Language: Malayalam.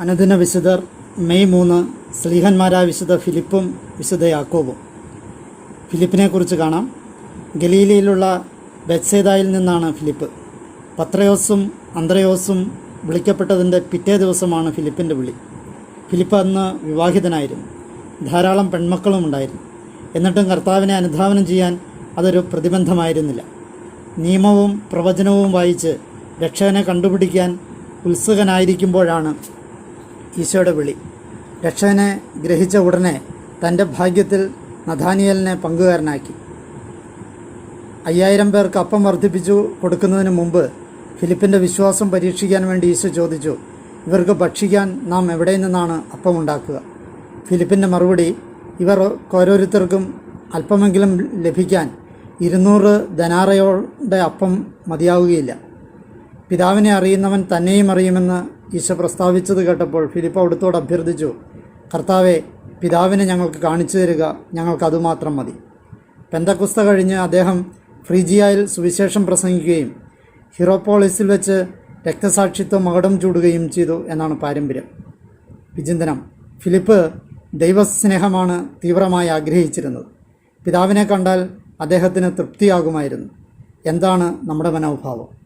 അനുദിന വിശുദ്ധർ മെയ് മൂന്ന് സ്ലീഹന്മാരായ വിശുദ്ധ ഫിലിപ്പും വിശുദ്ധ യാക്കോബും. ഫിലിപ്പിനെക്കുറിച്ച് കാണാം. ഗലീലയിലുള്ള ബെത്സേദായിൽ നിന്നാണ് ഫിലിപ്പ്. പത്രയോസും അന്ത്രയോസും വിളിക്കപ്പെട്ടതിന്റെ പിറ്റേ ദിവസമാണ് ഫിലിപ്പിന്റെ വിളി. ഫിലിപ്പ് അന്ന് വിവാഹിതനായിരുന്നു. ധാരാളം പെൺമക്കളും ഉണ്ടായിരുന്നു. എന്നിട്ടും കർത്താവിനെ അനുധാവനം ചെയ്യാൻ അതൊരു പ്രതിബന്ധമായിരുന്നില്ല. നിയമവും പ്രവചനവും വായിച്ച് രക്ഷകനെ കണ്ടുപിടിക്കാൻ ഉത്സുകനായിരിക്കുമ്പോഴാണ് ഈശോയുടെ വിളി. രക്ഷകനെ ഗ്രഹിച്ച ഉടനെ തന്റെ ഭാഗ്യത്തിൽ നഥാനിയലിനെ പങ്കുകാരനാക്കി. അയ്യായിരം പേർക്ക് അപ്പം വർദ്ധിപ്പിച്ചു കൊടുക്കുന്നതിന് മുമ്പ് ഫിലിപ്പിന്റെ വിശ്വാസം പരീക്ഷിക്കാൻ വേണ്ടി ഈശോ ചോദിച്ചു ഇവർക്ക് ഭക്ഷിക്കാൻ നാം എവിടെ നിന്നാണ് അപ്പം ഉണ്ടാക്കുക? ഫിലിപ്പിന്റെ മറുപടി ഇവർ ഓരോരുത്തർക്കും അല്പമെങ്കിലും ലഭിക്കാൻ ഇരുന്നൂറ് ധനാറയോടെ അപ്പം മതിയാവുകയില്ല. പിതാവിനെ അറിയുന്നവൻ തന്നെയും അറിയുമെന്ന് ഈശോ പ്രസ്താവിച്ചത് കേട്ടപ്പോൾ ഫിലിപ്പ് അവിടുത്തോട് അഭ്യർത്ഥിച്ചു കർത്താവെ പിതാവിനെ ഞങ്ങൾക്ക് കാണിച്ചു തരിക ഞങ്ങൾക്ക് അതുമാത്രം മതി. പെന്തക്കുസ്ത കഴിഞ്ഞ് അദ്ദേഹം ഫ്രിജിയായിൽ സുവിശേഷം പ്രസംഗിക്കുകയും ഹിറോപോളിസിൽ വെച്ച് രക്തസാക്ഷിത്വം മകടം ചൂടുകയും ചെയ്തു എന്നാണ് പാരമ്പര്യം. വിചിന്തനം. ഫിലിപ്പ് ദൈവസ്നേഹമാണ് തീവ്രമായി ആഗ്രഹിച്ചിരുന്നത്. പിതാവിനെ കണ്ടാൽ അദ്ദേഹത്തിന് തൃപ്തിയാകുമായിരുന്നു. എന്താണ് നമ്മുടെ മനോഭാവം?